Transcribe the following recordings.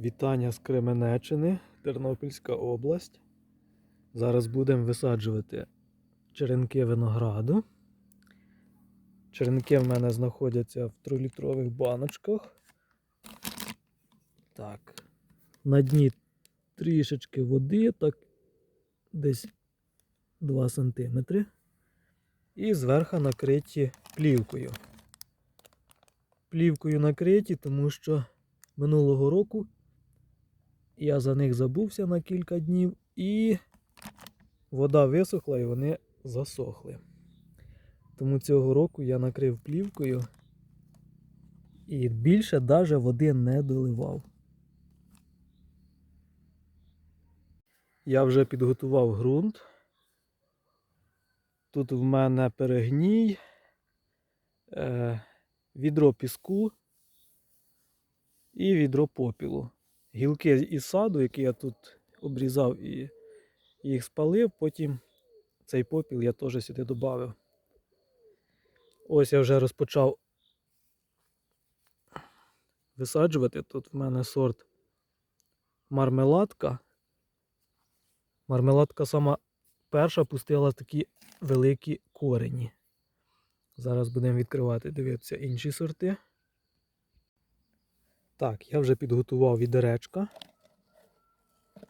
Вітання з Кременеччини, Тернопільська область. Зараз будемо висаджувати черенки винограду. Черенки в мене знаходяться в 3-літрових баночках. Так. На дні трішечки води, так десь 2 см. І зверху накриті плівкою. Плівкою накриті, тому що минулого року я за них забувся на кілька днів і вода висохла і вони засохли. Тому цього року я накрив плівкою і більше навіть води не доливав. Я вже підготував ґрунт. Тут в мене перегній, е, відро піску і відро попілу. Гілки із саду, які я тут обрізав і їх спалив, потім цей попіл я теж сюди додав. Ось я вже розпочав висаджувати. Тут в мене сорт мармеладка. Мармеладка сама перша пустила такі великі корені. Зараз будемо відкривати, дивитися інші сорти. Так, я вже підготував відеречка.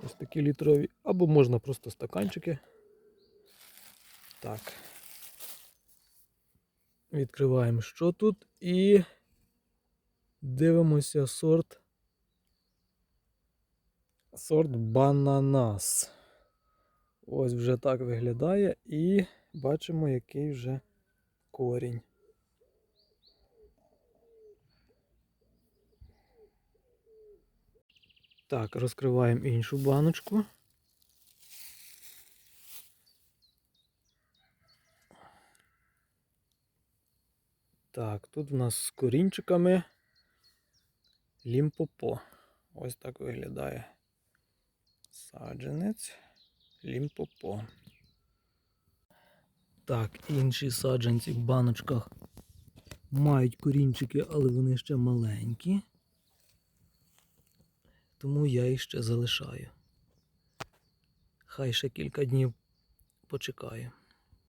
Ось такі літрові, або можна просто стаканчики. Так. Відкриваємо, що тут, і дивимося сорт. Сорт бананас. Ось вже так виглядає і бачимо, який вже корінь. Так, розкриваємо іншу баночку. Так, тут в нас з корінчиками лімпопо. Ось так виглядає саджанець лімпопо. Так, інші саджанці в баночках мають корінчики, але вони ще маленькі. Тому я їх ще залишаю. Хай ще кілька днів почекаю.